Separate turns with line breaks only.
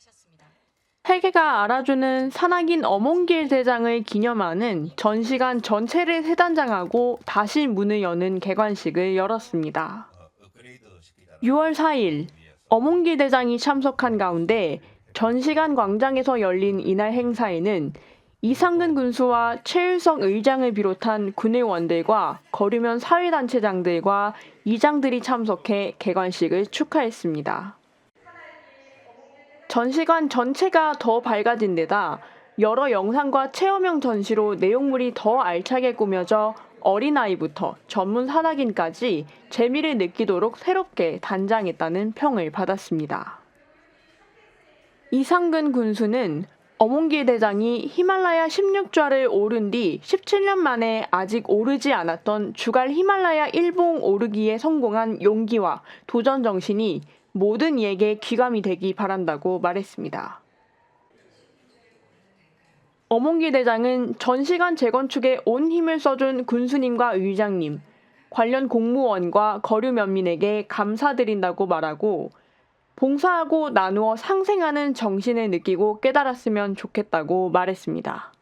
하셨습니다.
세계가 알아주는 산악인 어몽길 대장을 기념하는 전시관 전체를 세단장하고 다시 문을 여는 개관식을 열었습니다. 6월 4일 어몽길 대장이 참석한 가운데 전시관 광장에서 열린 이날 행사에는 이상근 군수와 최일성 의장을 비롯한 군의원들과 거류면 사회단체장들과 이장들이 참석해 개관식을 축하했습니다. 전시관 전체가 더 밝아진 데다 여러 영상과 체험형 전시로 내용물이 더 알차게 꾸며져 어린아이부터 전문 산악인까지 재미를 느끼도록 새롭게 단장했다는 평을 받았습니다. 이상근 군수는 어몽길 대장이 히말라야 16좌를 오른 뒤 17년 만에 아직 오르지 않았던 주갈 히말라야 일봉 오르기에 성공한 용기와 도전 정신이 모든 이에게 귀감이 되기 바란다고 말했습니다. 어몽길 대장은 전시관 재건축에 온 힘을 써준 군수님과 의장님, 관련 공무원과 거류 면민에게 감사드린다고 말하고 봉사하고 나누어 상생하는 정신을 느끼고 깨달았으면 좋겠다고 말했습니다.